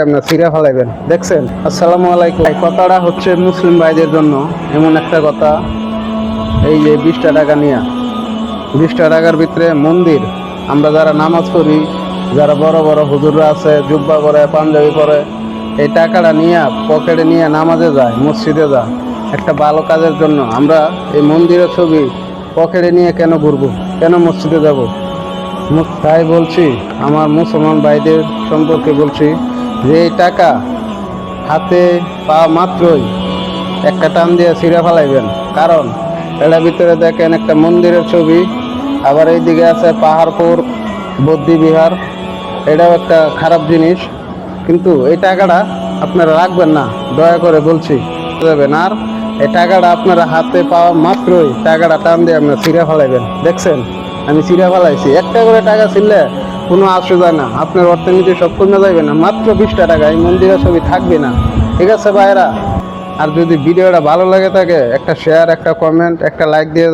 আপনার ফেলাইবেন। দেখছেন? আসসালামু আলাইকুম। কথাটা হচ্ছে মুসলিম ভাইদের জন্য এমন একটা কথা। এই যে বিশটা টাকা নিয়ে। বিশটা টাকার ভিতরে মন্দির। আমরা যারা নামাজ পড়ি, যারা বড় বড় হুজুররা আছে, জুব্বা পরে, পাঞ্জাবি পরে, এই টাকাটা নিয়ে, পকেটে নিয়ে নামাজে যায়, মসজিদে যায়। একটা ভালো কাজের জন্য আমরা এই মন্দিরের ছবি পকেটে নিয়ে কেন ঘুরবো? কেন মসজিদে যাব? তাই বলছি, আমার মুসলমান ভাইদের সম্পর্কে বলছি যে টাকা হাতে পাওয়া মাত্রই একটা টান দিয়ে ছিঁড়ে ফেলাইবেন। কারণ এটার ভিতরে দেখেন একটা মন্দিরের ছবি, আবার এইদিকে আছে পাহাড়পুর বৌদ্ধি বিহার এটাও একটা খারাপ জিনিস। কিন্তু এই টাকাটা আপনারা রাখবেন না, দয়া করে বলছি দেবেন আর এই টাকাটা আপনারা হাতে পাওয়া মাত্রই টাকাটা টান দিয়ে আপনার ছিঁড়ে ফেলাইবেন। দেখছেন? আমি ছিঁড়ে ফেলাইছি। একটা করে টাকা ছিললে কোনো আসুবিধা না। আপনার অর্থনীতি সব কমে যাবে না। মাত্র বিশটা টাকা, এই মন্দিরের ছবি থাকবে না। ঠিক আছে ভাইরা আর যদি ভিডিওটা ভালো লাগে থাকে, একটা শেয়ার একটা কমেন্ট একটা লাইক দিয়ে